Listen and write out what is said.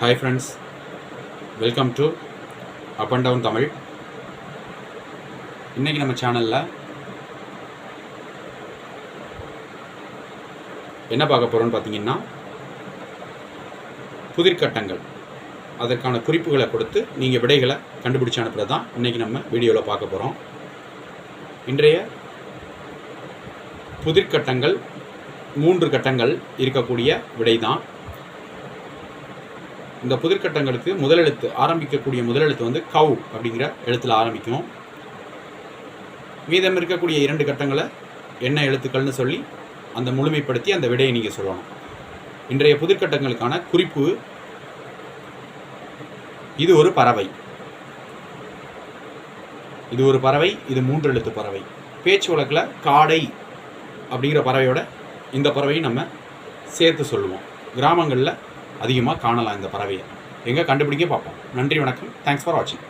Hi friends welcome to up and down Tamil இன்றைக்கி நம்ம சேனலில் என்ன பார்க்க போகிறோம்னு பார்த்தீங்கன்னா புதிர்கட்டங்கள். அதற்கான குறிப்புகளை கொடுத்து நீங்கள் விடைகளை கண்டுபிடிச்சு அனுப்புறது தான் இன்றைக்கி நம்ம வீடியோவில் பார்க்க போகிறோம் இன்றைய புதிர்கட்டங்கள் மூன்று கட்டங்கள் இருக்கக்கூடிய விடை தான் இந்த புதிர்கட்டங்களுக்கு முதலெழுத்து ஆரம்பிக்கக்கூடிய முதலெழுத்து வந்து கவு அப்படிங்கிற எழுத்தில் ஆரம்பிக்கும். மீதம் இருக்கக்கூடிய இரண்டு கட்டங்களை என்ன எழுத்துக்கள்னு சொல்லி அந்த முழுமைப்படுத்தி அந்த விடையை நீங்கள் சொல்லணும். இன்றைய புதிர்கட்டங்களுக்கான குறிப்பு இது ஒரு பறவை. இது ஒரு பறவை இது மூன்று எழுத்து பறவை. பேச்சு வழக்கில் காடை அப்படிங்கிற பறவையோட இந்த பறவையும் நம்ம சேர்த்து சொல்லுவோம். கிராமங்களில் அதிகமாக காணலாம் இந்த பறவையை. எங்கே கண்டுபிடிக்க பார்ப்போம். நன்றி வணக்கம். தேங்க்ஸ் ஃபார் வாட்சிங்